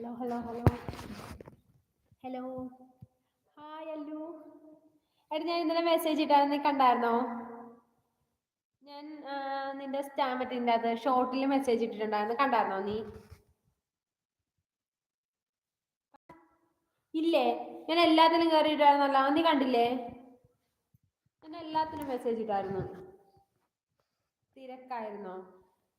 Hello hello hello hello hi Allu എടാ ഞാൻ ഇന്നലെ മെസ്സേജ് ഇട്ടായിരുന്നു. നീ കണ്ടായിരുന്നോ? ഞാൻ നിന്റെ സ്റ്റാമ്പറ്റിന്റെ അത് ഷോർട്ടിൽ മെസ്സേജ് ഇട്ടിട്ടുണ്ടായിരുന്നു. കണ്ടായിരുന്നോ നീ? ഇല്ലേ? ഞാൻ എല്ലാത്തിനും കയറിയിട്ടായിരുന്നല്ലോ നീ കണ്ടില്ലേ? ഞാൻ എല്ലാത്തിനും മെസ്സേജ് ഇട്ടായിരുന്നു. തിരക്കായിരുന്നോ?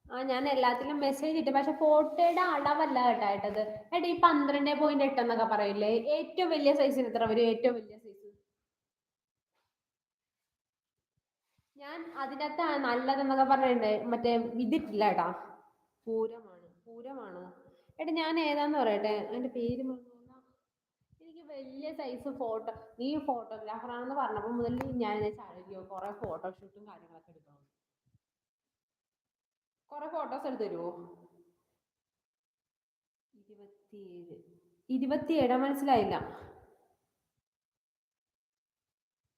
ആ ഞാൻ എല്ലാത്തിലും മെസ്സേജ് ഇട്ട്. പക്ഷെ ഫോട്ടോയുടെ അളവല്ല കേട്ടോ ഇട്ടത്. ഏട്ടാ ഈ പന്ത്രണ്ട് പോയിന്റ് എട്ട് എന്നൊക്കെ പറയില്ലേ? ഏറ്റവും വലിയ സൈസിന് എത്ര വരും? ഏറ്റവും വലിയ സൈസ് ഞാൻ അതിനകത്ത് നല്ലതെന്നൊക്കെ പറഞ്ഞിട്ടുണ്ട് മറ്റേ ഇതിട്ടില്ല ഏട്ടാ പൂരമാണ്. പൂരമാണോ? ഏട്ടാ ഞാൻ ഏതാന്ന് പറയട്ടെ? അതിന്റെ പേര്. എനിക്ക് വലിയ സൈസ് ഫോട്ടോ നീ ഫോട്ടോഗ്രാഫർ ആണെന്ന് പറഞ്ഞപ്പോൾ മുതൽ ഞാൻ ചാടിയോ കുറെ ഫോട്ടോഷൂട്ടും കാര്യങ്ങളൊക്കെ എടുക്കണം കുറെ ഫോട്ടോസ് എടുത്തു തരുമോ ഇരുപത്തിയേഴ്. ഇരുപത്തിയേഴാ മനസ്സിലായില്ല.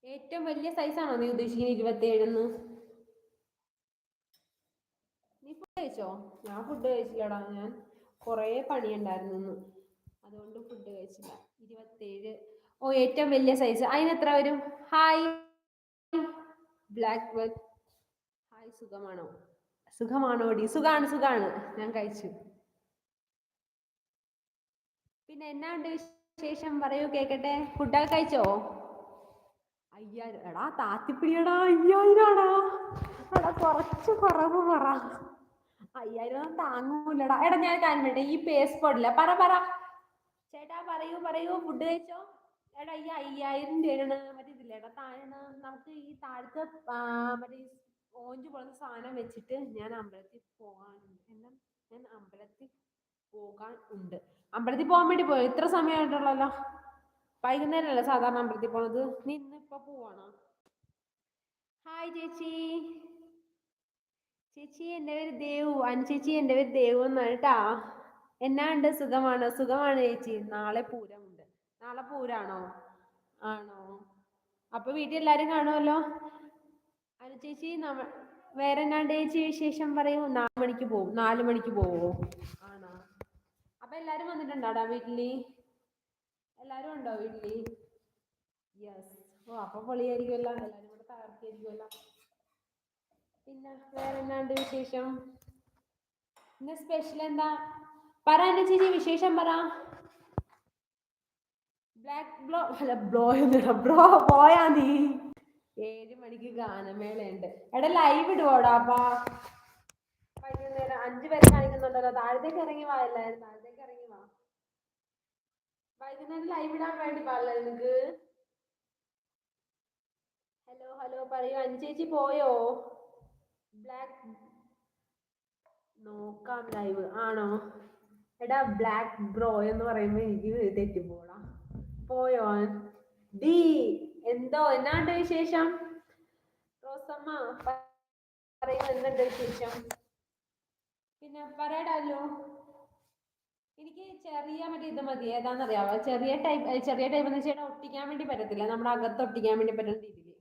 ഏറ്റവും വലിയ സൈസാണോ നീ ഉദ്ദേശിക്കുന്നത് ഇരുപത്തിയേഴെന്ന്? നീ ഫുഡ് കഴിച്ചോ? ഞാൻ ഫുഡ് കഴിച്ചില്ലടാ. ഞാൻ കുറേ പണിയുണ്ടായിരുന്നു ഇന്ന്. അതുകൊണ്ട് ഫുഡ് കഴിച്ചില്ല. ഇരുപത്തിയേഴ്. ഓ ഏറ്റവും വലിയ സൈസ് അതിന് എത്ര വരും? ഹായ് ബ്ലാക്ക് ബെഡ് ഹായ് സുഖമാണോ? സുഖമാണോ ഡി? സുഖാണ് സുഖാണ്. ഞാൻ കഴിച്ചു. പിന്നെ എന്നാ ഉണ്ട് വിശേഷം? പറയൂ കേക്കട്ടെ. ഫുഡൊക്കെ കഴിച്ചോ? അയ്യായിരം എടാ താത്തിപ്പിടിയടാ അയ്യായിരാടാ. എടാ കുറച്ച് കുറവ് പറ. അയ്യായിരം താങ്ങൂലടാ. എടാ ഞാൻ കാര്യം ഈ പേസ് പോടില്ല പറ പറ. ചേട്ടാ പറയൂ പറയൂ. ഫുഡ് കഴിച്ചോ? എടാ ഈ അയ്യായിരം രൂപയാണ്. മറ്റേ ഇതില്ലേ എടാ താഴെ നമുക്ക് ഈ താഴത്തെ മറ്റേ ഓഞ്ച് പോലത്തെ സാധനം വെച്ചിട്ട് ഞാൻ അമ്പലത്തിൽ പോകാനുണ്ട്. എന്താ? ഞാൻ അമ്പലത്തിൽ പോകാൻ ഉണ്ട്. അമ്പലത്തിൽ പോകാൻ വേണ്ടി പോയോ? ഇത്ര സമയമായിട്ടുള്ളല്ലോ. വൈകുന്നേരമല്ലേ സാധാരണ അമ്പലത്തിൽ പോണത്? നീ ഇന്ന് ഇപ്പൊ പോവാണോ? ഹായ് ചേച്ചി. ചേച്ചി എന്റെ പേര് ദേവു. അനു ചേച്ചി എന്റെ പേര് ദേവു എന്നാണ് എന്നാ ഉണ്ട്? സുഖമാണ്? സുഖമാണ് ചേച്ചി. നാളെ പൂരമുണ്ട്. നാളെ പൂരാണോ? ആണോ? അപ്പൊ വീട്ടിൽ എല്ലാരും കാണുമല്ലോ? അനു ചേച്ചി നമ്മ വേറെ ചേച്ചി വിശേഷം പറയൂ. നാല് മണിക്ക് പോവും. നാല് മണിക്ക് പോവോ? ആണോ? അപ്പൊ എല്ലാരും വന്നിട്ടുണ്ടോടാ വീട്ടിൽ? എല്ലാരും ഉണ്ടോ വീട്ടിൽ? യെസ് ഓ അപ്പൊ പൊളിയായിരിക്കുമല്ലോ എല്ലാരും കൂടെ തകർക്കായിരിക്കുമല്ലോ പിന്നെ വേറെ എന്നാണ്ട് വിശേഷം? ഇന്ന് സ്പെഷ്യൽ എന്താ? പറ എന്റെ ചേച്ചി വിശേഷം പറ. ബ്ലാക്ക് ബ്ലോ അല്ല ബ്ലോ ബ്രോ പോയാ നീ. ഏഴ് മണിക്ക് ഗാനമേളയുണ്ട്. എടാ ലൈവ് ഇടുവോടാ വൈകുന്നേരം അഞ്ചു പേരെ കാണിക്കുന്നുണ്ടല്ലോ. താഴത്തേക്ക് ഇറങ്ങി വാ അല്ലേ താഴത്തേക്ക് ഇറങ്ങി വാ. വൈകുന്നേരം ലൈവ് ഇടാൻ വേണ്ടി പാടില്ല നിനക്ക്. ഹലോ ഹലോ പറയൂ. അഞ്ചേച്ചി പോയോ? ബ്ലാക്ക് നോക്കാം ലൈവ് ആണോ? എടാ ബ്ലാക്ക് ബ്രോ എന്ന് പറയുമ്പോ എനിക്ക് തെറ്റിപ്പോടാ. പോയോ? ഡി. എന്തോ എന്നാണ്ട് വിശേഷം? റോസമ്മ പറയൂ എന്തുണ്ട് വിശേഷം? പിന്നെ പറയടാലോ എനിക്ക് ചെറിയ മറ്റേ ഇത് മതി. ഏതാണെന്നറിയാവോ? ചെറിയ ടൈപ്പ് ചെറിയ ടൈപ്പ് എന്ന് വെച്ചാൽ ഒട്ടിക്കാൻ വേണ്ടി പറ്റത്തില്ല. നമ്മുടെ അകത്ത് ഒട്ടിക്കാൻ വേണ്ടി പറ്റുന്ന രീതിയിൽ.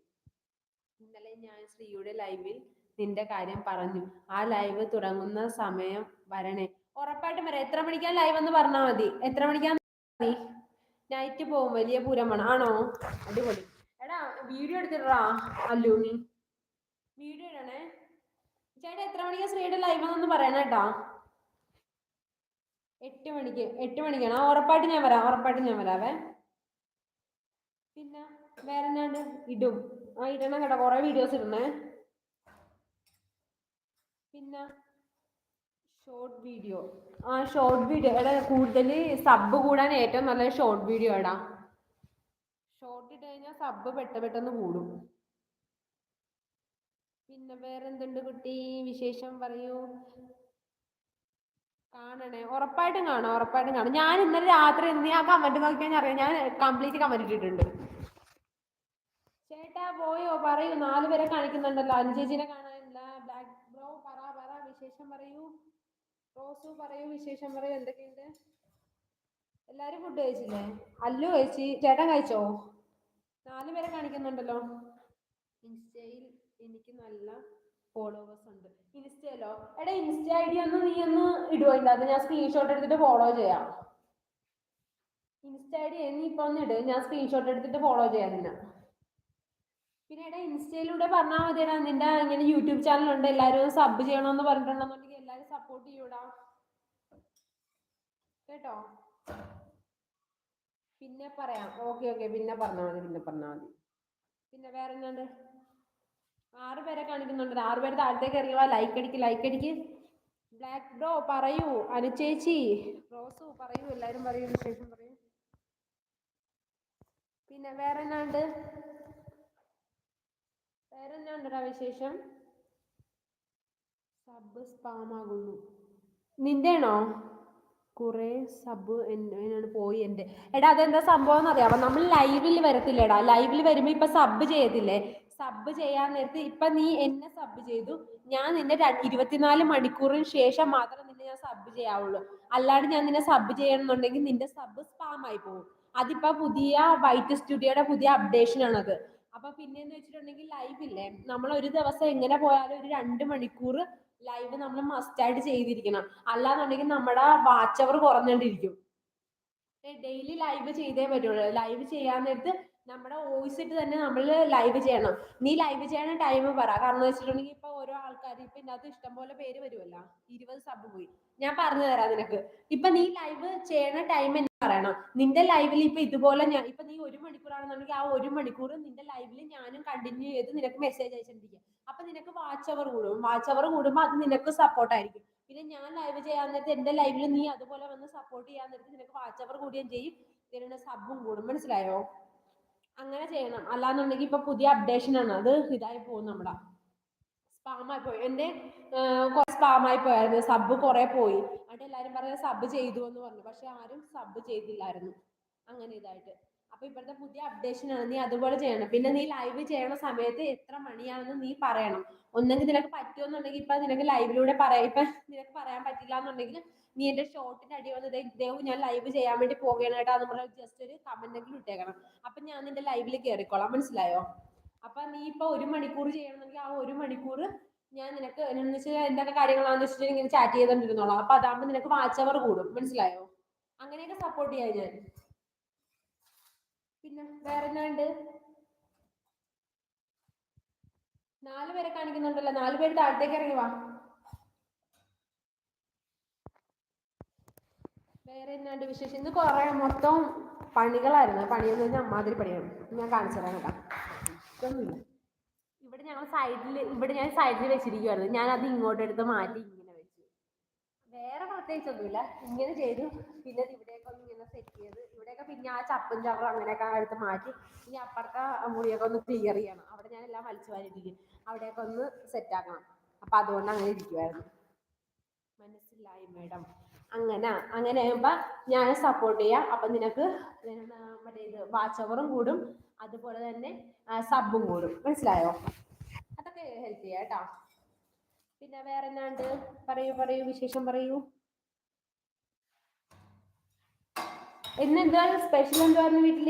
ഇന്നലെ ഞാൻ ശ്രീയുടെ ലൈവിൽ നിന്റെ കാര്യം പറഞ്ഞു. ആ ലൈവ് തുടങ്ങുന്ന സമയം വരണേ. ഉറപ്പായിട്ടും വരാം. എത്ര മണിക്കാൻ ലൈവ് എന്ന് പറഞ്ഞാൽ മതി? എത്ര മണിക്കാണ് നൈറ്റ് പോകും വലിയ പൂരമാണ് ആണോ? അടിപൊളി. വീഡിയോ എടുത്തിട്ടാ അല്ലൂണി. വീഡിയോ ഇടണേ. ചേട്ടാ എത്ര മണിക്കാ ശ്രീയുടെ ലൈവ് ആണെന്ന് പറയണേ കേട്ടാ. എട്ട് മണിക്ക് എട്ട് മണിക്കാണ്. ഉറപ്പായിട്ട് ഞാൻ വരാം ഉറപ്പായിട്ട് ഞാൻ വരാവേ. പിന്നെ വേറെ എന്നാണ്ട് ഇടും. ആ ഇടണം കേട്ടോ കുറെ വീഡിയോസ് ഇടണേ. പിന്നെ ഷോർട്ട് വീഡിയോ ആ ഷോർട്ട് വീഡിയോ എടാ കൂടുതൽ സബ് കൂടാൻ ഏറ്റവും നല്ല ഷോർട്ട് വീഡിയോ എടാ ഷോർട്ട് ഇട്ട് കഴിഞ്ഞാൽ സബ് പെട്ട പെട്ടെന്ന് കൂടും. പിന്നെ വേറെ എന്തുണ്ട് കുട്ടി? വിശേഷം പറയൂ. കാണണേ. ഉറപ്പായിട്ടും കാണാം ഉറപ്പായിട്ടും കാണാം. ഞാൻ ഇന്നലെ രാത്രി എന്ത് ആ കമന്റ് നോക്കിയാൽ അറിയാം. ഞാൻ കംപ്ലീറ്റ് കമന്റ് ഇട്ടിട്ടുണ്ട്. ചേട്ടാ പോയോ? പറയൂ. നാലു പേരെ കാണിക്കുന്നുണ്ടല്ലോ. അനു ചേച്ചിനെ കാണാനില്ല. ബ്ലാക്ക് ബ്രോ പറ പറ. വിശേഷം പറയൂ. റോസു പറയൂ. വിശേഷം പറയൂ. എന്തൊക്കെയുണ്ട്? എല്ലാരും ഫുഡ് കഴിച്ചില്ലേ? അല്ലു കഴിച്ചി. ചേട്ടൻ കഴിച്ചോ? നാല് പേരെ കാണിക്കുന്നുണ്ടല്ലോ. ഇൻസ്റ്റയിൽ എനിക്ക് നല്ല ഫോളോവേഴ്സ് ഉണ്ട്. ഇൻസ്റ്റയിലോ? എടാ ഇൻസ്റ്റ ഐ ഡി ഒന്ന് നീ ഒന്ന് ഇടുവോ ഇല്ല അത് ഞാൻ സ്ക്രീൻഷോട്ട് എടുത്തിട്ട് ഫോളോ ചെയ്യാം. ഇൻസ്റ്റ ഐ ഡി നീ ഇപ്പൊ ഒന്ന് ഇട്. ഞാൻ സ്ക്രീൻഷോട്ട് എടുത്തിട്ട് ഫോളോ ചെയ്യാം നിന്നെ. പിന്നെ എടാ ഇൻസ്റ്റയിലൂടെ പറഞ്ഞാൽ മതിയടാ. നിന്റെ ഇങ്ങനെ യൂട്യൂബ് ചാനൽ ഉണ്ട്. എല്ലാവരും സബ് ചെയ്യണമെന്ന് പറഞ്ഞിട്ടുണ്ടെന്നുണ്ടെങ്കിൽ എല്ലാവരും സപ്പോർട്ട് ചെയ്യൂടാ. കേട്ടോ? പിന്നെ പറയാം. Okay okay. പിന്നെ പറഞ്ഞാൽ മതി പിന്നെ പറഞ്ഞാൽ മതി. പിന്നെ വേറെ എന്നാണ്ട് ആറ് പേരെ കാണിക്കുന്നുണ്ട്. ആറ് പേര് താഴത്തേക്ക് ഇറങ്ങിവാ ലൈക്ക് അടിക്ക് ലൈക്ക് അടിക്ക്. ബ്ലാക്ക് ബ്രോ പറയൂ. അനുചേച്ചി റോസു പറയൂ. എല്ലാവരും പറയൂ വിശേഷം പറയൂ. പിന്നെ വേറെ എന്നാണ്ട് വേറെ എന്നാണ്ടടാ വിശേഷം സബ് സ്പാമാകുന്നു നിന്റെയാണോ? കുറെ സബ് എന്നോട് പോയി എന്റെ. എടാ അതെന്താ സംഭവം എന്ന് അറിയാമോ നമ്മൾ ലൈവിൽ വരത്തില്ലേടാ. ലൈവിൽ വരുമ്പോൾ ഇപ്പൊ സബ് ചെയ്തില്ലേ സബ് ചെയ്യാൻ നേരത്ത് ഇപ്പൊ നീ എന്നെ സബ് ചെയ്തു. ഞാൻ നിന്നെ ഇരുപത്തിനാല് മണിക്കൂറിന് ശേഷം മാത്രം നിന്നെ ഞാൻ സബ് ചെയ്യാവുള്ളൂ. അല്ലാണ്ട് ഞാൻ നിന്നെ സബ് ചെയ്യണമെന്നുണ്ടെങ്കിൽ നിന്റെ സബ് സ്പാം ആയി പോകും. അതിപ്പോ പുതിയ വൈറ്റ് സ്റ്റുഡിയോയുടെ പുതിയ അപ്ഡേഷൻ ആണത്. അപ്പൊ പിന്നെന്ന് വെച്ചിട്ടുണ്ടെങ്കിൽ ലൈവ് ഇല്ലേ? നമ്മൾ ഒരു ദിവസം എങ്ങനെ പോയാലും ഒരു രണ്ട് മണിക്കൂർ ലൈവ് നമ്മൾ മസ്റ്റ് ആയിട്ട് ചെയ്തിരിക്കണം. അല്ലാന്നുണ്ടെങ്കിൽ നമ്മുടെ വാച്ച് അവർ കുറഞ്ഞോണ്ടിരിക്കും. ഡെയിലി ലൈവ് ചെയ്തേ പറ്റുള്ളൂ. ലൈവ് ചെയ്യാൻ നേരത്ത് നമ്മുടെ വോയിസ് ഇട്ട് തന്നെ നമ്മൾ ലൈവ് ചെയ്യണം. നീ ലൈവ് ചെയ്യണ ടൈം പറ. കാരണം വെച്ചിട്ടുണ്ടെങ്കിൽ ഇപ്പൊ ആൾക്കാർ ഇപ്പൊ ഇതിനകത്ത് ഇഷ്ടംപോലെ പേര് വരുമല്ലോ ഇരുപത് സബ് പോയി ഞാൻ പറഞ്ഞു തരാം നിനക്ക്. ഇപ്പൊ നീ ലൈവ് ചെയ്യണ ടൈം എന്ന് പറയണം. നിന്റെ ലൈവിൽ ഇപ്പൊ ഇതുപോലെ ഞാൻ ഇപ്പൊ നീ ഒരു മണിക്കൂറാണെന്നുണ്ടെങ്കിൽ ആ ഒരു മണിക്കൂർ നിന്റെ ലൈവിൽ ഞാനും കണ്ടിന്യൂ ചെയ്ത് നിനക്ക് മെസ്സേജ് അയച്ചിട്ടിരിക്കും അപ്പൊ നിനക്ക് വാച്ച് അവർ കൂടും. വാച്ച് അവർ കൂടുമ്പോൾ അത് നിനക്ക് സപ്പോർട്ട് ആയിരിക്കും. പിന്നെ ഞാൻ ലൈവ് ചെയ്യാൻ നേരത്ത് എന്റെ ലൈവിൽ നീ അതുപോലെ വന്ന് സപ്പോർട്ട് ചെയ്യാൻ നേരത്ത് നിനക്ക് വാച്ച് അവർ കൂടുകയും ചെയ്യും. നിന്റെ സബും കൂടും. മനസ്സിലായോ? അങ്ങനെ ചെയ്യണം. അല്ലാന്നുണ്ടെങ്കിൽ ഇപ്പൊ പുതിയ അപ്ഡേഷൻ ആണ്. അത് ഇതായി പോകും നമ്മുടെ സ്പാമായി പോയി. എന്റെ സ്പാമായി പോയായിരുന്നു. സബ് കുറെ പോയി. എന്നിട്ട് എല്ലാരും പറഞ്ഞ സബ് ചെയ്തു എന്ന് പറഞ്ഞു. പക്ഷെ ആരും സബ് ചെയ്തില്ലായിരുന്നു. അങ്ങനെ ഇതായിട്ട്. അപ്പൊ ഇപ്പോഴത്തെ പുതിയ അപ്ഡേഷൻ ആണ് നീ അതുപോലെ ചെയ്യണം. പിന്നെ നീ ലൈവ് ചെയ്യണ സമയത്ത് എത്ര മണിയാണെന്ന് നീ പറയണം. ഒന്നെങ്കിൽ നിനക്ക് പറ്റുമെന്നുണ്ടെങ്കിൽ ഇപ്പൊ നിനക്ക് ലൈവിലൂടെ പറയാം. ഇപ്പൊ നിനക്ക് പറയാൻ പറ്റില്ല എന്നുണ്ടെങ്കിൽ നീ എന്റെ ഷോർട്ടിന്റെ അടി വന്ന് ദേവ് ഞാൻ ലൈവ് ചെയ്യാൻ വേണ്ടി പോവുകയാണ് കേട്ടോ എന്ന് പറഞ്ഞാൽ ജസ്റ്റ് ഒരു കമന്റ് എങ്കിലും ഇട്ടേക്കണം. അപ്പൊ ഞാൻ നിന്റെ ലൈവിൽ കയറിക്കോളാം മനസ്സിലായോ? അപ്പൊ നീ ഇപ്പൊ ഒരു മണിക്കൂർ ചെയ്യണമെങ്കിൽ ആ ഒരു മണിക്കൂർ ഞാൻ നിനക്ക് എന്തൊക്കെ കാര്യങ്ങളാണെന്ന് വെച്ചിട്ടുണ്ടെങ്കിൽ ഇങ്ങനെ ചാറ്റ് ചെയ്തോണ്ടിരുന്നോളാം. അപ്പൊ അതാകുമ്പോ നിനക്ക് വാച്ച് അവർ കൂടും. മനസ്സിലായോ? അങ്ങനെയൊക്കെ സപ്പോർട്ട് ചെയ്യാം ഞാൻ. പിന്നെ വേറെ എന്നാണ്ട് നാല് പേരെ കാണിക്കുന്നുണ്ടല്ലോ. നാല് പേര് താഴത്തേക്ക് ഇറങ്ങി വാ. വേറെ എന്നാണ്ട് വിശേഷം? ഇന്ന് കുറെ മൊത്തം പണികളായിരുന്നു. പണിയെന്ന് പറഞ്ഞാൽ അമ്മാതിരി പണിയാണ്. ഞാൻ കാണിച്ചു തരാം കേട്ടോ. ഇവിടെ ഞങ്ങൾ സൈഡിൽ ഇവിടെ ഞാൻ സൈഡിൽ വെച്ചിരിക്കുവായിരുന്നു. ഞാൻ അത് ഇങ്ങോട്ട് എടുത്ത് മാറ്റി ഇങ്ങനെ വെച്ചു. വേറെ പ്രത്യേകിച്ചൊന്നുമില്ല. ഇങ്ങനെ ചെയ്തു. പിന്നെ ഇവിടെയൊക്കെ ഒന്ന് ഇങ്ങനെ സെറ്റ് ചെയ്ത് ഇവിടെയൊക്കെ പിന്നെ ആ ചപ്പും ചവറും അങ്ങനെയൊക്കെ എടുത്ത് മാറ്റി ഇനി അപ്പുറത്തെ മുറിയൊക്കെ ഒന്ന് ക്ലിയർ ചെയ്യണം. അവിടെ ഞാൻ എല്ലാം വലിച്ചു വാരിട്ടിരിക്കും അവിടെയൊക്കെ ഒന്ന് സെറ്റ് ആക്കണം. അപ്പൊ അതുകൊണ്ട് അങ്ങനെ ഇരിക്കുവായിരുന്നു. മനസ്സിലായി മേഡം അങ്ങനെ അങ്ങനെ ആകുമ്പോ ഞാൻ സപ്പോർട്ട് ചെയ്യാം. അപ്പൊ നിനക്ക് മറ്റേ ഇത് വാച്ച് ഓവറും കൂടും. അതുപോലെ തന്നെ സബും കൂടും. മനസ്സിലായോ? അതൊക്കെ ഹെൽപ്പ് ചെയ്യാം കേട്ടോ. പിന്നെ വേറെ എന്നാണ്ട് പറയൂ പറയൂ വിശേഷം പറയൂ. ഇന്ന് എന്താണ് സ്പെഷ്യൽ എന്തുവായിരുന്നു വീട്ടിൽ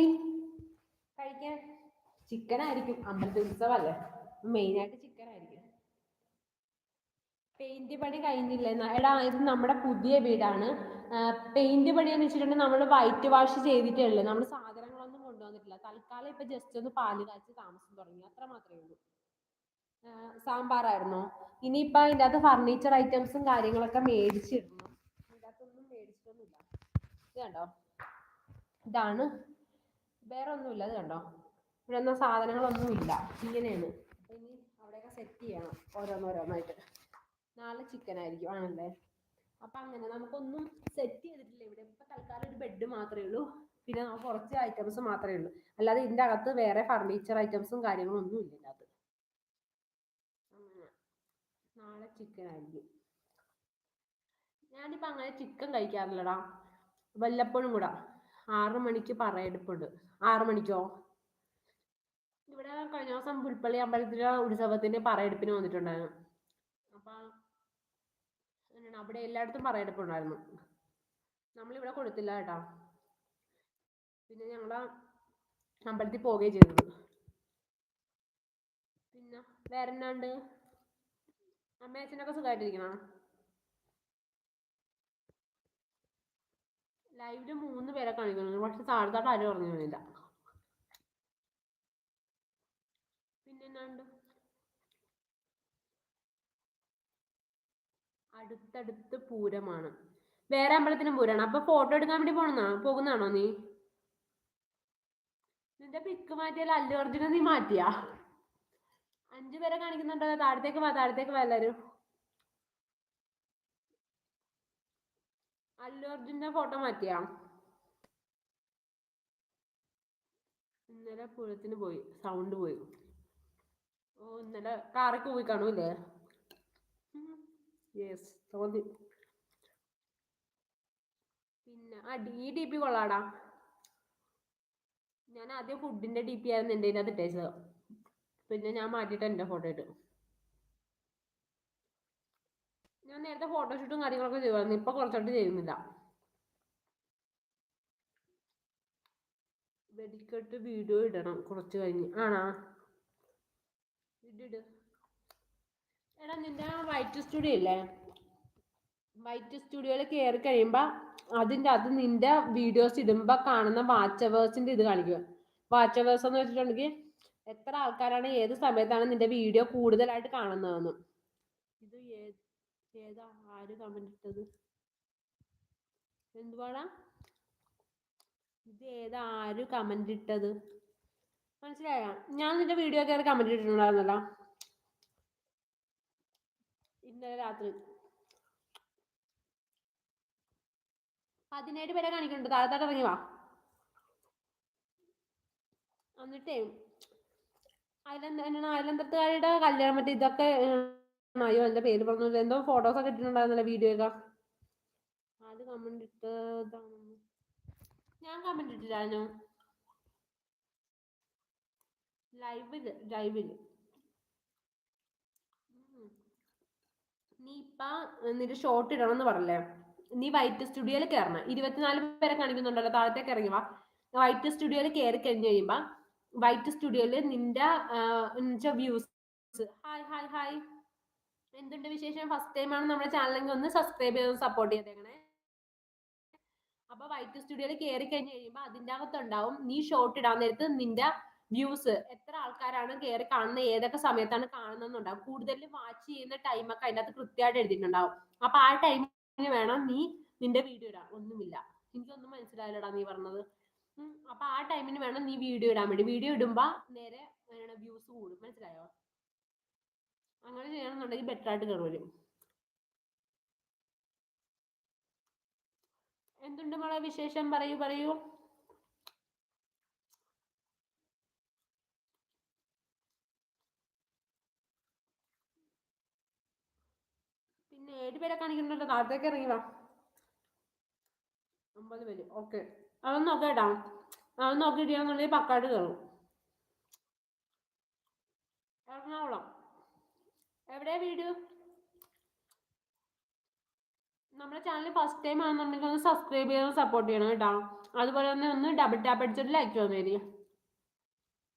കഴിക്കാൻ? ചിക്കൻ ആയിരിക്കും. അമ്പലത്തിൽ ഉത്സവല്ലേ? മെയിൻ ആയിട്ട് ചിക്കൻ ആയിരിക്കും. പെയിന്റ് പണി കഴിഞ്ഞില്ല? എടാ ഇത് നമ്മുടെ പുതിയ വീടാണ്. പെയിന്റ് പണി എന്ന് വെച്ചിട്ടുണ്ടെങ്കിൽ നമ്മൾ വൈറ്റ് വാഷ് ചെയ്തിട്ടേ നമ്മൾ സാധനങ്ങളൊന്നും കൊണ്ടുവന്നിട്ടില്ല തൽക്കാലം ഇപ്പൊ ജസ്റ്റ് ഒന്ന് പാൽ കാച്ചി താമസം തുടങ്ങി. അത്ര മാത്രമേ ഉള്ളൂ. സാമ്പാറായിരുന്നു. ഇനിയിപ്പോ അതിന്റെ അകത്ത് ഫർണിച്ചർ ഐറ്റംസും കാര്യങ്ങളൊക്കെ മേടിച്ചിരുന്നു. ഇതിന്റെ അകത്തൊന്നും മേടിച്ചിട്ടൊന്നുമില്ല. ഇത് കണ്ടോ? ഇതാണ്. വേറെ ഒന്നുമില്ല ഇത് കണ്ടോ? ഇവിടെ ഒന്നും സാധനങ്ങളൊന്നും ഇല്ല ഇങ്ങനെയാണ്. അപ്പൊ ഇനി അവിടെയൊക്കെ സെറ്റ് ചെയ്യണം. ഓരോന്നോരോന്നായിട്ട്. നാളെ ചിക്കൻ ആയിരിക്കും. ആണല്ലേ? അപ്പൊ അങ്ങനെ നമുക്കൊന്നും സെറ്റ് ചെയ്തിട്ടില്ല ഇവിടെ. ഇപ്പൊ തൽക്കാലം ഒരു ബെഡ് മാത്രമേ ഉള്ളൂ. പിന്നെ നമുക്ക് കുറച്ച് ഐറ്റംസ് മാത്രമേ ഉള്ളൂ. അല്ലാതെ ഇതിന്റെ അകത്ത് വേറെ ഫർണിച്ചർ ഐറ്റംസും കാര്യങ്ങളും ഒന്നും ഇല്ല ഇതിനകത്ത് നാളെ ചിക്കൻ ആയിരിക്കും. ഞാനിപ്പോ അങ്ങനെ ചിക്കൻ കഴിക്കാറില്ലടാ. വല്ലപ്പോഴും കൂടാ. ആറ് മണിക്ക് പറയെടുപ്പുണ്ട്. ആറ് മണിക്കോ? ഇവിടെ കഴിഞ്ഞ ദിവസം പുൽപ്പള്ളി അമ്പലത്തിലെ ഉത്സവത്തിന്റെ പറയെടുപ്പിന് വന്നിട്ടുണ്ടായിരുന്നു. അപ്പൊ അവിടെ എല്ലായിടത്തും പറയെടുപ്പുണ്ടായിരുന്നു. നമ്മളിവിടെ കൊടുത്തില്ല കേട്ടാ. പിന്നെ ഞങ്ങൾ അമ്പലത്തിൽ പോവുകയും ചെയ്തത്. പിന്നെ വേറെ എന്നാണ്ട് അമ്മ അച്ഛനൊക്കെ സുഖമായിട്ടിരിക്കണോ ലൈവിൽ മൂന്ന് പേരെ കാണിക്കുന്നു പക്ഷെ താഴ്ത്താട്ട് ആരും ഉറങ്ങുന്നില്ല പിന്നെന്നാണ്ട് അടുത്തടുത്ത് പൂരമാണ്. വേറെ അമ്പലത്തിനും പൂരാണ്. അപ്പൊ ഫോട്ടോ എടുക്കാൻ വേണ്ടി പോണെന്നാ? പോകുന്നാണോ നീ? നിന്റെ പിക്ക് മാറ്റിയാൽ അല്ലു അർജുന നീ മാറ്റിയാ? അഞ്ചു പേരെ കാണിക്കുന്നുണ്ടോ? താഴത്തേക്ക് വാ താഴത്തേക്ക് വാ എല്ലാരും. അല്ലു അർജുന്റെ ഫോട്ടോ മാറ്റിയാ? ഇന്നലെ പുഴത്തിന് പോയി സൗണ്ട് പോയി. ഓ ഇന്നലെ കാറൊക്കെ പോയി കാണൂല്ലേ? യെസ് തോന്നി. പിന്നെ ആ ഡി ഡി പി കൊള്ളാടാ. ഞാൻ ആദ്യം ഫുഡിന്റെ ഡി പി ആയിരുന്നു എന്റെ ഇതിനകത്ത് ഇട്ടേച്ചത്. പിന്നെ ഞാൻ മാറ്റിയിട്ട് എന്റെ ഫോട്ടോ ഇട്ടു. ഞാൻ നേരത്തെ ഫോട്ടോഷൂട്ടും കാര്യങ്ങളൊക്കെ ചെയ്യുമായിരുന്നു ഇപ്പൊ കുറച്ചായിട്ട് ചെയ്യുന്നില്ല. വെടിക്കെട്ട് വീഡിയോ ഇടണം. കുറച്ച് കഴിഞ്ഞ്. ആണാ? ഇടിട് എടാ നിന്റെ വൈറ്റ് സ്റ്റുഡിയോ ഇല്ലേ? വൈറ്റ് സ്റ്റുഡിയോയിൽ കയറി കഴിയുമ്പോൾ അതിന്റെ അത് നിന്റെ വീഡിയോസ് ഇടുമ്പോൾ കാണുന്ന വാച്ച് അവേഴ്സിന്റെ ഇത് കാണിക്കുക വാച്ച് അവേഴ്സ് എന്ന് വെച്ചിട്ടുണ്ടെങ്കിൽ എത്ര ആൾക്കാരാണ് ഏത് സമയത്താണ് നിന്റെ വീഡിയോ കൂടുതലായിട്ട് കാണുന്നതെന്ന്. ഇത് ഏതാ ആര് കമന്റ് ഇട്ടത്? എന്തുവാടാ? ഇത് ഏതാ ആര് കമന്റ് ഇട്ടത്? മനസ്സിലായ? ഞാൻ നിന്റെ വീഡിയോ കയറി കമന്റ് ഇട്ടിട്ടുണ്ടായിരുന്നല്ലോ. ഇന്നലെ രാത്രി. പതിനേഴ് പേരെ കാണിക്കുന്നുണ്ട്. താഴെ ഇറങ്ങി വാ. എന്നിട്ടേ അയലന്ത അയലന്തത്തുകാരുടെ കല്യാണം മറ്റേ ഇതൊക്കെ അയ്യോ എന്റെ പേര് പറഞ്ഞു എന്തോ ഫോട്ടോസ് ഒക്കെ ഇട്ടിട്ടുണ്ടായിരുന്നല്ലോ വീഡിയോ ഒക്കെ അത് കമന്റ് ഇട്ടതാണ് ഞാൻ കമന്റ് ഇട്ടില്ലായിരുന്നു ലൈവിൽ ലൈവിൽ നീ ഇപ്പ നിന്റെ ഷോർട്ട് ഇടണം എന്ന് പറഞ്ഞല്ലേ? നീ വൈറ്റ് സ്റ്റുഡിയോയിൽ കയറണം ഇരുപത്തിനാല് പേരെ കാണിക്കുന്നുണ്ടല്ലോ താഴത്തേക്ക് ഇറങ്ങി വൈറ്റ് സ്റ്റുഡിയോയിൽ കയറി കഴിഞ്ഞ് കഴിയുമ്പോ വൈറ്റ് സ്റ്റുഡിയോയിൽ നിന്റെ വ്യൂസ് ഹായ് ഹായ് ഹായ് എന്തുണ്ട് വിശേഷം? ഫസ്റ്റ് ടൈം ആണ് നമ്മുടെ ചാനലെങ്കിൽ ഒന്ന് സബ്സ്ക്രൈബ് ചെയ്ത് സപ്പോർട്ട് ചെയ്തേക്കണേ. അപ്പൊ വൈറ്റ് സ്റ്റുഡിയോയിൽ കയറി കഴിഞ്ഞ് കഴിയുമ്പോൾ അതിന്റെ അകത്തുണ്ടാവും നീ ഷോർട്ട് ഇടാൻ നേരത്ത് നിന്റെ വ്യൂസ് എത്ര ആൾക്കാരാണ് കയറി കാണുന്നത് ഏതൊക്കെ സമയത്താണ് കാണുന്നതെന്നുണ്ടാവും. കൂടുതൽ വാച്ച് ചെയ്യുന്ന ടൈമൊക്കെ അതിന്റെ അകത്ത് കൃത്യമായിട്ട് എഴുതിയിട്ടുണ്ടാവും. അപ്പൊ ആ ടൈമിന് വേണം നീ നിന്റെ വീഡിയോ ഇടാൻ. ഒന്നുമില്ല. എനിക്കൊന്നും മനസ്സിലായില്ലടാ നീ പറഞ്ഞത്. അപ്പൊ ആ ടൈമിന് വേണം നീ വീഡിയോ ഇടാൻ വേണ്ടി. വീഡിയോ ഇടുമ്പോ നേരെ വ്യൂസ് കൂടും. മനസ്സിലായോ? അങ്ങനെ ചെയ്യണമെന്നുണ്ടെങ്കിൽ ബെറ്റർ ആയിട്ട് കയറി വരും. എന്തുണ്ട് മോളെ വിശേഷം? പറയൂ പറയൂ. പിന്നെ ഏഴ് പേരെ കാണിക്കുന്നുണ്ട്. താഴത്തേക്ക് ഇറങ്ങി വാ. അമ്പത് പേര്. ഓക്കെ. അതൊന്ന് നോക്കേട്ടാ. അതൊന്ന് നോക്കിയിട്ടാന്നുണ്ടെങ്കിൽ പക്കാട് കയറും എറണാകുളം. എവിടെയാ വീട്? നമ്മുടെ ചാനൽ ഫസ്റ്റ് ടൈം ആണെന്നുണ്ടെങ്കിൽ ഒന്ന് സബ്സ്ക്രൈബ് ചെയ്യണം സപ്പോർട്ട് ചെയ്യണം കേട്ടോ. അതുപോലെ തന്നെ ഒന്ന് ഡബിൾ ടാപ്പ് അടിച്ചിട്ട് ലൈക്ക് വന്നേരി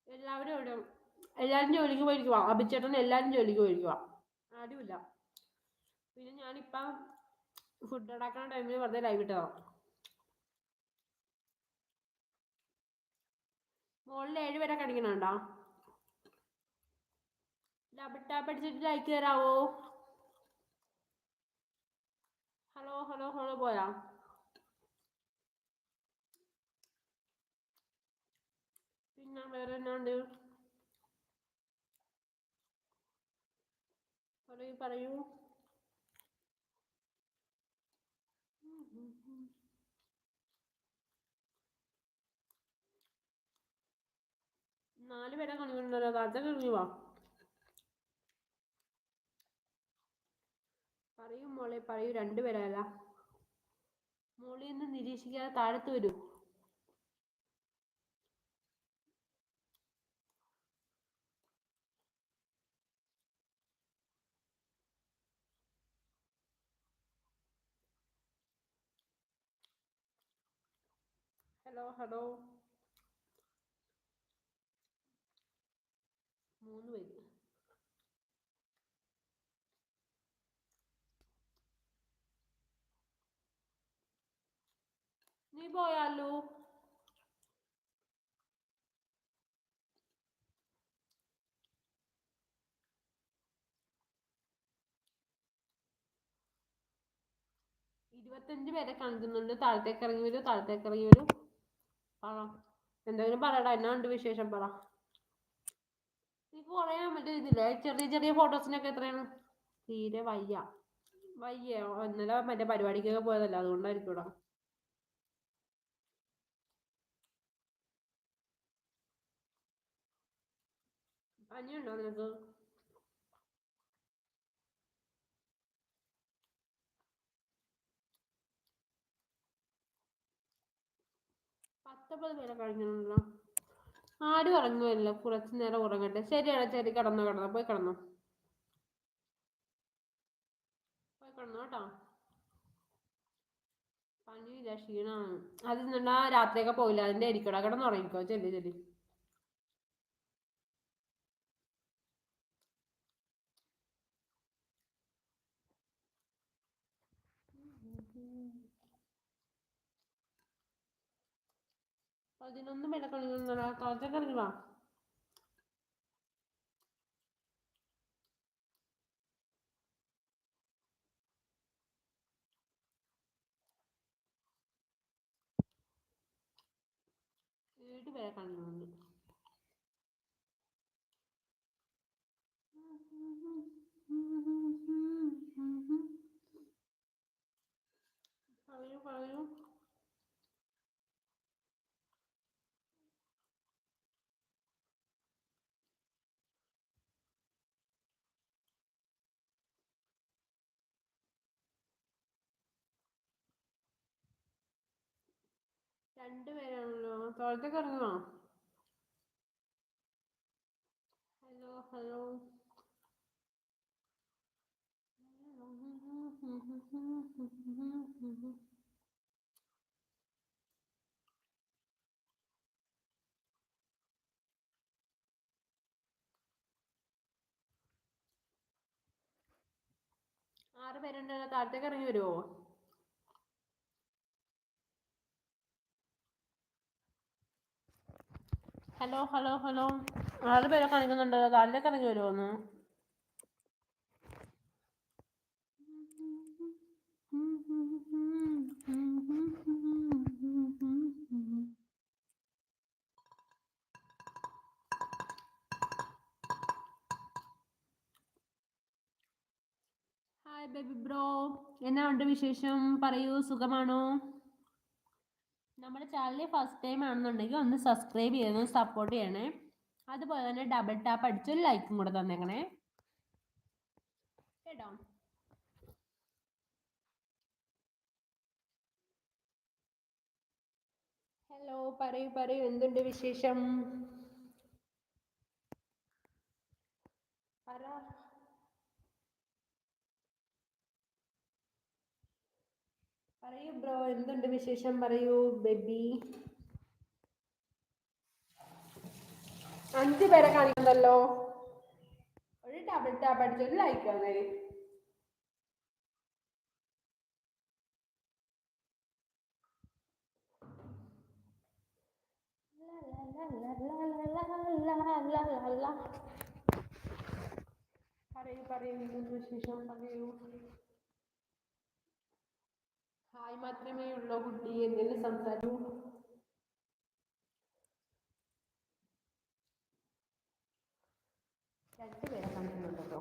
എല്ലാവരും എവിടെ? എല്ലാവരും ജോലിക്ക് പോയിരിക്കുവാ. അഭിച്ചേട്ടൻ എല്ലാവരും ജോലിക്ക് പോയിരിക്കുവാ. ആരുമില്ല. പിന്നെ ഞാനിപ്പം ഫുഡ് ഉണ്ടാക്കുന്ന ടൈമിൽ വെറുതെ ലൈവ് ഇട്ടതാ. മുകളിൽ ഏഴ് പേരെ കടിക്കണുണ്ടോ ഡബിൾ ടാപ്പ് അടിച്ചിട്ട് ലൈക്ക് തരാവോ? ഹലോ ഹലോ ഹലോ പോയാ? പിന്നെ വേറെ എന്നാണ്ട് പറയൂ പറയൂ. നാല് പേരെ കണിക്കുന്നുണ്ടല്ലോ താഴത്തേക്ക് ഇറങ്ങി വാ. പറയൂ മോളെ പറയൂ. രണ്ടുപേരല്ല മോളി എന്ന് നിരീക്ഷിക്കാതെ താഴത്ത് വരൂ. Hello hello. മൂന്ന് പേര്. നീ പോയാലോ? ഇരുപത്തഞ്ച് പേരെ കാണിക്കുന്നുണ്ട്. താഴത്തേക്ക് ഇറങ്ങി വരൂ താഴത്തേക്ക് ഇറങ്ങി വരൂ. പറ. എന്തെങ്കിലും പറയടാ എന്നാ ഉണ്ട് വിശേഷം പറ. പറയാൻ ചെറിയ ചെറിയ ഫോട്ടോസിനൊക്കെ എത്രയാണ്? തീരെ വയ്യ. വയ്യ. ഇന്നലെ മറ്റേ പരിപാടിക്കൊക്കെ പോയതല്ല? അതുകൊണ്ടായിരിക്കും പനിയുണ്ടോ നിനക്ക്? പത്തൊമ്പത് പേരെ കഴിഞ്ഞല്ലോ ആരും ഉറങ്ങുമല്ലോ കുറച്ച് നേരം ഉറങ്ങട്ടെ. ശരിയാണ് ശരി. കിടന്നോ കിടന്നോ. പോയി കിടന്നോ. പോയി കിടന്നോ കേട്ടോ. പനിയില്ല ക്ഷീണമാണ്. അത് നിന്നാ രാത്രിയൊക്കെ പോയില്ല അതിന്റെ ആയിരിക്കടാ കിടന്നുറങ്ങിക്കോ. ചെല്ലി ചെല്ലി. പതിനൊന്ന് പേരെ കളിക്കുന്നതാ വാ. ഇറങ്ങിവാ ഏഴ് പേരെ കളിക്കുന്നുണ്ട് പറയൂ പറയൂ. രണ്ടുപേരാണല്ലോ. തോളത്തേക്ക് ഇറങ്ങുമോ ഹലോ ഹലോ. ആറ് പേരുണ്ടല്ലോ. താഴത്തേക്ക് ഇറങ്ങി വരുമോ ഹലോ ഹലോ ഹലോ. ആറ് പേരെ കാണിക്കുന്നുണ്ടല്ലോ താഴത്തേക്ക് ഇറങ്ങി വരുമോന്ന് ഹായ് ബേബി ബ്രോ എന്നാ ഉണ്ട് വിശേഷം? പറയൂ സുഖമാണോ? നമ്മുടെ ചാനൽ ഫസ്റ്റ് ടൈം ആണെന്നുണ്ടെങ്കിൽ ഒന്ന് സബ്സ്ക്രൈബ് ചെയ്ത് സപ്പോർട്ട് ചെയ്യണേ. അതുപോലെ തന്നെ ഡബിൾ ടാപ്പ് അടിച്ച് ഒരു ലൈക്കും കൂടെ തന്നേക്കണേ. കേട്ടോ? ഹലോ പറയൂ പറയൂ. എന്തുണ്ട് വിശേഷം പറ പറയൂ ബ്രോ എന്തുണ്ട് വിശേഷം? പറയൂ ബേബി. അഞ്ചു പേരെ കാണിക്കുന്നല്ലോ. ഒരു ഡബിൾ ടാപ്പ് അടിച്ചൊരു ലൈക്ക് വന്നേ. പറയൂ പറയൂ വിശേഷം? പറയൂ. ഹായ് മാത്രമേ ഉള്ളൂ കുട്ടി എന്തെങ്കിലും സംസാരിക്കൂ. രണ്ട് പേരെ കാണിക്കുന്നുണ്ടല്ലോ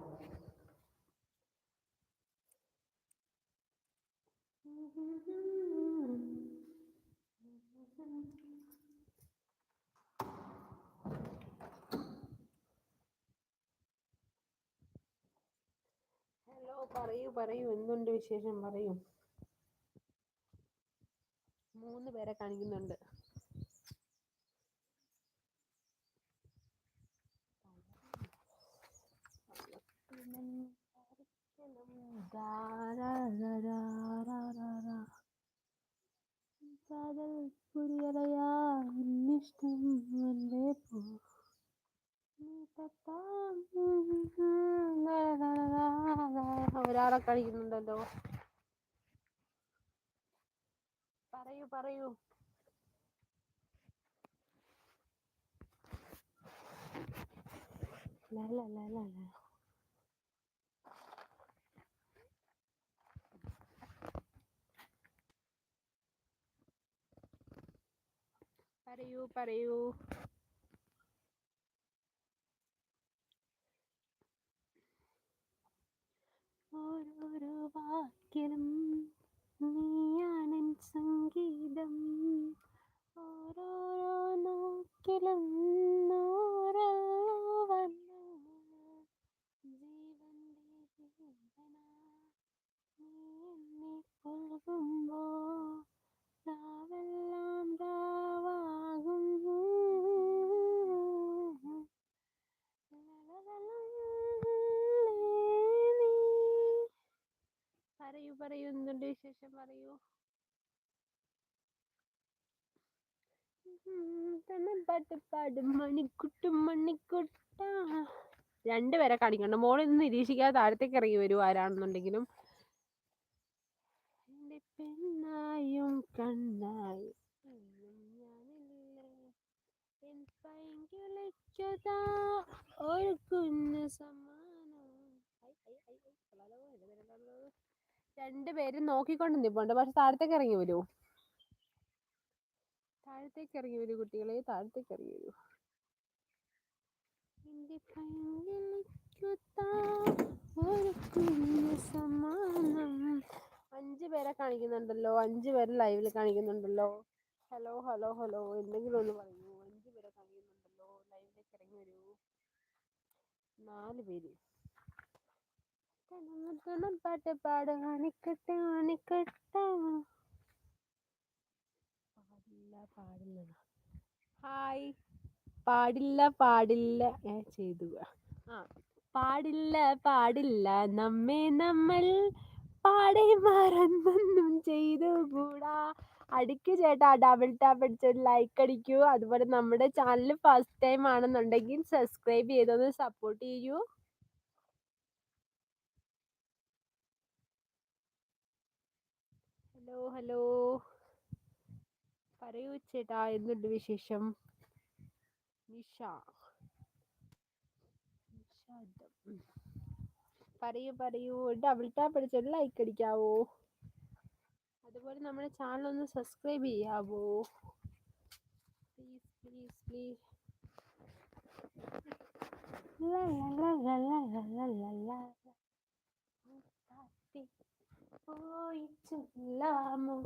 ഹലോ പറയൂ പറയൂ. എന്തുണ്ട് വിശേഷം? പറയൂ. മൂന്ന് പേരെ കാണിക്കുന്നുണ്ട്. ഒരാളെ കളിക്കുന്നുണ്ടല്ലോ പറയൂ. പറയൂ പറയൂ പറയൂ. ഓരോരോ വാക്കിലും നീയാണൻ സംഗീതം. ഓരോരോ നോക്കിലും ഓരോ വർണങ്ങൾ ജീവന്റെ ജീവനാ. നീ എന്നെ കൊല്ലുമ്പോ രാവെല്ലാം രാവാകും പറയൂ പറയൂ വിശേഷം പറയൂ രണ്ടുപേരെ കാണിക്കണ്ട മോൾ ഇന്ന് നിരീക്ഷിക്കാതെ താഴത്തേക്ക് ഇറങ്ങി വരും ആരാണെന്നുണ്ടെങ്കിലും. പെണ്ണായും കണ്ണായും ഐ, ഐ, ഐ, ഐ, കൊള്ളാലോ, എന്റെ പേരെന്താണല്ലോ? രണ്ടുപേരും നോക്കിക്കൊണ്ട് നിപ്പുണ്ട്. പക്ഷെ താഴത്തേക്ക് ഇറങ്ങി വരൂ. താഴത്തേക്ക് ഇറങ്ങി വരൂ കുട്ടികളെ. താഴത്തേക്ക് ഇറങ്ങി വരൂ. എന്റെ പൈങ്കിളിക്കുതാ അഞ്ചു പേരെ കാണിക്കുന്നുണ്ടല്ലോ. അഞ്ചു പേര് ലൈവിൽ കാണിക്കുന്നുണ്ടല്ലോ. Hello hello hello. എന്തെങ്കിലും ഒന്ന് പറയൂ അഞ്ചു പേരെ കാണിക്കുന്നുണ്ടല്ലോ. ലൈവിലേക്ക് ഇറങ്ങി വരൂ. നാല് പേര്. പാട്ട് പാടും അണിക്കട്ടെ അണിക്കട്ടെ പാടില്ല പാടില്ല ഹായ്. പാടില്ല പാടില്ല. ഏ ചെയ്തു. ആ. പാടില്ല പാടില്ല. നമ്മെ നമ്മൾ പാടെ മറന്നൊന്നും ചെയ്തു കൂടാ അടിക്കു ചേട്ടാ ഡബിൾ ടാപ്പ് അടിച്ച് ഒരു ലൈക്ക് അടിക്കൂ. അതുപോലെ നമ്മുടെ ചാനൽ ഫസ്റ്റ് ടൈം ആണെന്നുണ്ടെങ്കിൽ സബ്സ്ക്രൈബ് ചെയ്തൊന്ന് സപ്പോർട്ട് ചെയ്യൂ. Hello hello. പറയൂ ചേട്ടാ എന്തുണ്ട് വിശേഷം? നിഷ. പറയൂ പറയൂ. ഡബിൾ ടാപ്പ് അടിച്ച് ഒരു ലൈക്ക് അടിക്കാവോ? അതുപോലെ നമ്മുടെ ചാനൽ ഒന്ന് സബ്സ്ക്രൈബ് ചെയ്യാവോ? പ്ലീസ് പ്ലീസ് പ്ലീസ് പോയി ചൊല്ലാമോ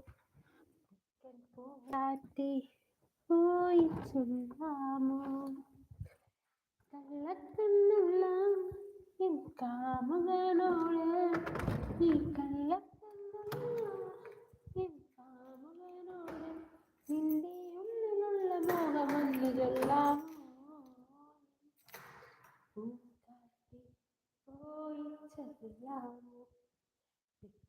പൂങ്കാറ്റേ പോയി ചൊല്ലാമോ കള്ളക്കണ്ണുള്ള എൻ കാമുകനോട് ഈ കള്ളക്കണ്ണുള്ള എൻ കാമുകനോട് നിന്റെ ഉള്ളിലുള്ള മോഹമൊന്ന് ചൊല്ലാമോ പൂങ്കാറ്റേ പോയി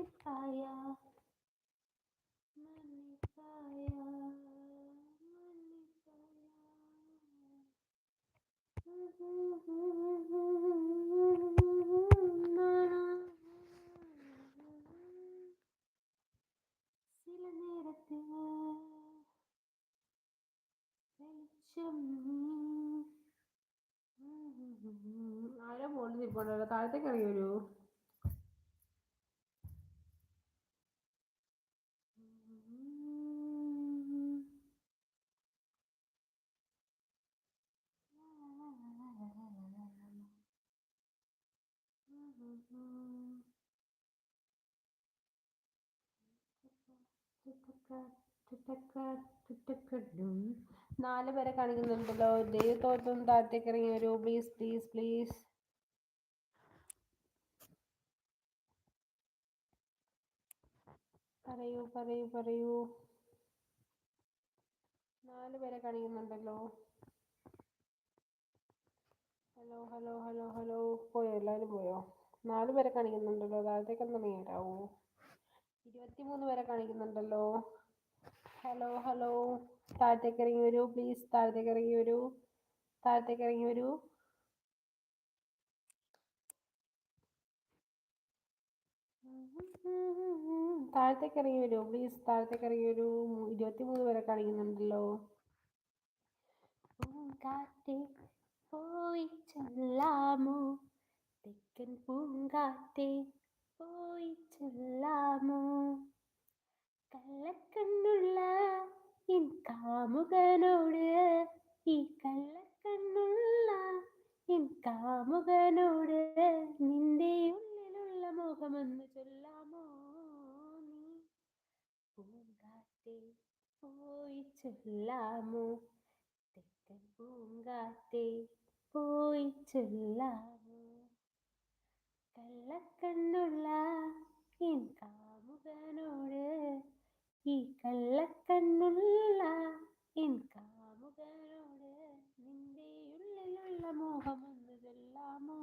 മണ്ണിപ്പായ മണ്ണിപ്പായ ചില നേരത്ത് വെളിച്ചം താഴത്തേക്ക് ഇറങ്ങി വരൂ നാല് പേരെ കാണിക്കുന്നുണ്ടല്ലോ. ദൈവത്തോട്ടം താഴത്തേക്ക് ഇറങ്ങി വരൂ പ്ലീസ് പ്ലീസ് പ്ലീസ് പറയൂ പറയൂ പറയൂ. നാല് പേരെ കാണിക്കുന്നുണ്ടല്ലോ. Hello hello hello hello. പോയോ? എല്ലാവരും പോയോ? നാല് വരെ കാണിക്കുന്നുണ്ടല്ലോ. താഴത്തേക്കൊന്ന് നേരാവോ ഇരുപത്തിമൂന്ന് വരെ കാണിക്കുന്നുണ്ടല്ലോ. ഹലോ ഹലോ താഴത്തേക്ക് ഇറങ്ങി വരൂ പ്ലീസ് താഴത്തേക്ക് ഇറങ്ങി വരൂ. താഴത്തേക്ക് ഇറങ്ങി വരൂ. താഴത്തേക്ക് ഇറങ്ങി വരൂ പ്ലീസ് താഴത്തേക്ക് ഇറങ്ങി വരൂ. ഇരുപത്തി മൂന്ന് പേരെ കാണിക്കുന്നുണ്ടല്ലോ. കാറ്റ് പോയി ചെല്ലാമോ? തെക്കൻ പൂങ്കാറ്റേ പോയി ചെല്ലാമോ? കള്ളക്കണ്ണുള്ള എൻ കാമുകനോട് ഈ കള്ളക്കണ്ണുള്ള എൻ കാമുകനോട് നിന്റെ ഉള്ളിലുള്ള മോഹമെന്ന് ചൊല്ലാമോ നീ? പൂങ്കാറ്റേ പോയി ചൊല്ലാമോ? തെക്കൻ പൂങ്കാറ്റേ പോയി ചൊല്ലാമോ? കള്ളക്കണ്ണുള്ള എൻ കാമുകനോട്. ഈ കള്ളക്കണ്ണുള്ള എൻ കാമുകനോട് നിന്റെ ഉള്ളിലുള്ള മോഹമെന്ന് ചൊല്ലാമോ